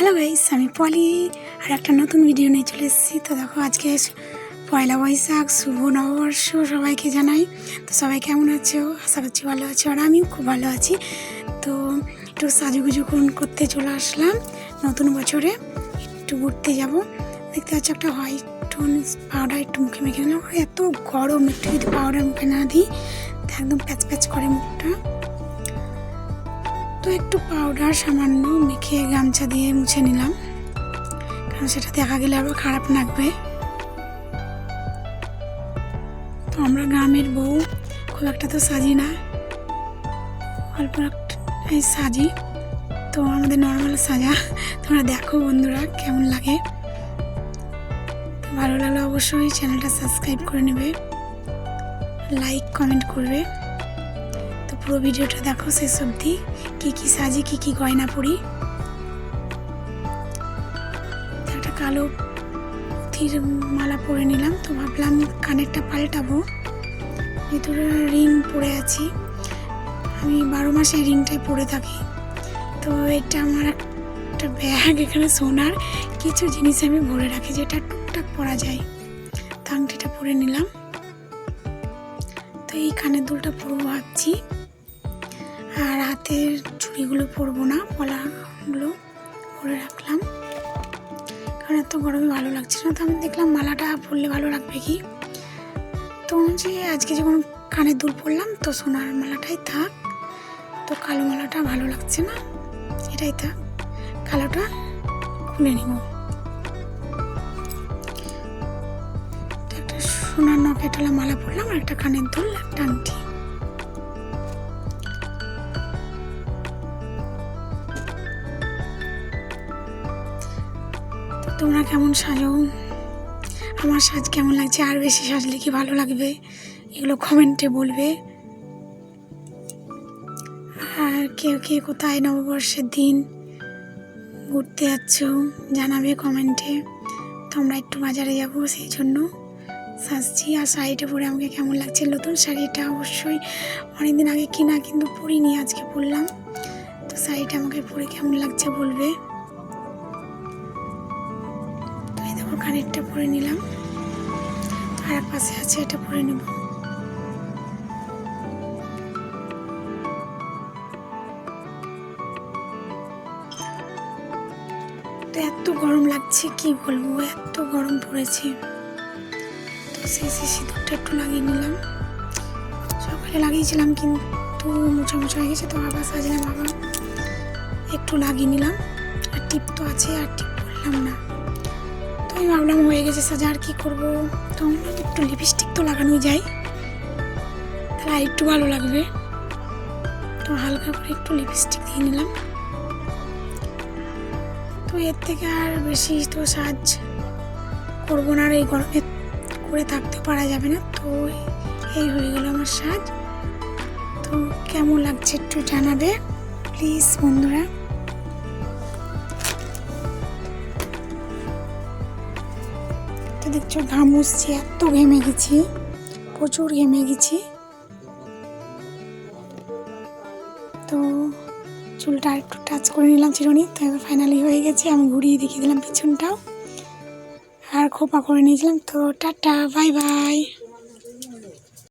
Hello guys আমি পলি, আর একটা নতুন ভিডিও নিয়ে চলে এসেছি। তো দেখো, আজকে পয়লা বৈশাখ, শুভ নববর্ষ সবাইকে জানাই। তো সবাই কেমন আছো? আশা করছি ভালো আছো, আর আমিও খুব ভালো আছি। তো একটু সাজুগুজু করতে চলে আসলাম। নতুন বছরে একটু ঘুরতে যাব। দেখতে পাচ্ছি একটা হোয়াইট টোন পাউডার একটু মুখে, মেখে। নিলাম এত গরম, একটু যদি পাউডার মুখে না দিই। একদম প্যাচ প্যাচ করে মুখটা। তো একটু পাউডার সামান্য মেখে গামছা দিয়ে মুছে নিলাম। কারণ সেটা দেখা গেলে আবার খারাপ লাগবে। তো আমরা গ্রামের বউ, খুব একটা তো সাজি না। অল্প একটা এই সাজি। তো আমাদের নর্মাল সাজা। তোমরা দেখো বন্ধুরা কেমন লাগে। ভালো লাগলে অবশ্যই চ্যানেলটা সাবস্ক্রাইব করে নেবে। লাইক কমেন্ট করবে। পুরো ভিডিওটা দেখো শেষ অবধি। কী কী সাজি, কী কী গয়না পরি। একটা কালো পুঁথির মালা পরে নিলাম, তো ভাবলাম কানেরটা পাল্টাবো। ভিতরে রিং পরে আছি। আমি বারো মাসে রিংটাই পরে থাকি। তো এটা আমার একটা ব্যাগ, এখানে সোনার কিছু জিনিস আমি ভরে রাখি, যেটা টুকটাক পরা যায়। তো আংটিটা পরে নিলাম। তো এই কানের দুলটা পরবো ভাবছি। আর হাতের চুড়িগুলো পরবো না পলাগুলো পরে রাখলাম। কারণ এত গরমে ভালো লাগছে না, তো আমি দেখলাম মালাটা পরলে ভালো লাগবে কি? তো যে আজকে যখন কানের দুল পরলাম, তো সোনার মালাটাই থাক। তো কালো মালাটা ভালো লাগছে না, এটাই থাক। কালোটা খুলে নিব। একটা সোনার নকেটলা মালা পরলাম, আর একটা কানের দুল, একটা আংটি। তোমরা কেমন সাজো? আমার সাজ কেমন লাগছে? আর বেশি সাজলে কি ভালো লাগবে? এগুলো কমেন্টে বলবে। আর কেউ কে কোথায় নববর্ষের দিন ঘুরতে যাচ্ছ জানাবে কমেন্টে। তো আমরা একটু বাজারে যাব, সেই জন্য সাজছি। আর শাড়িটা পরে আমাকে কেমন লাগছে? নতুন শাড়িটা অবশ্যই অনেকদিন আগে কিনা, কিন্তু পরিনি, আজকে পরলাম। তো শাড়িটা আমাকে পরে কেমন লাগছে বলবে। কানেরটা পরে নিলাম। আর এক পাশে আছে, এটা পরে নেব। তো এত গরম লাগছে, কি বলব? এত গরম পড়েছে। তো সেই সেই সিঁদুরটা একটু লাগিয়ে নিলাম। সকালে লাগিয়েছিলাম, কিন্তু মোছা মোছা হয়ে গেছে, তো আবার সাজলাম আবার। একটু লাগিয়ে নিলাম। আর টিপ তো আছে, আর টিপ করলাম না। ভাবলাম হয়ে গেছে সাজা, আর কী করব? তো একটু লিপস্টিক তো লাগানো যায়। তাহলে আর একটু ভালো লাগবে। তো হালকা করে একটু লিপস্টিক দিয়ে নিলাম। তো এর থেকে আর বেশি তো সাজ করব না আর এই গরমে করে থাকতে পারা যাবে না। তো এই হয়ে গেল আমার সাজ। তো কেমন লাগছে একটু জানাবে। প্লিজ বন্ধুরা। তো দেখছ, ঘাম উঠছে, এত ঘেমে গেছি, প্রচুর ঘেমে গেছি। তো চুলটা একটু টাচ করে নিলাম চিরুনি, তো এবার ফাইনালি হয়ে গেছে, আমি ঘুরিয়ে দেখিয়ে দিলাম পিছনটাও। আর খোপা করে নিয়েছিলাম, তো টাটা বাই বাই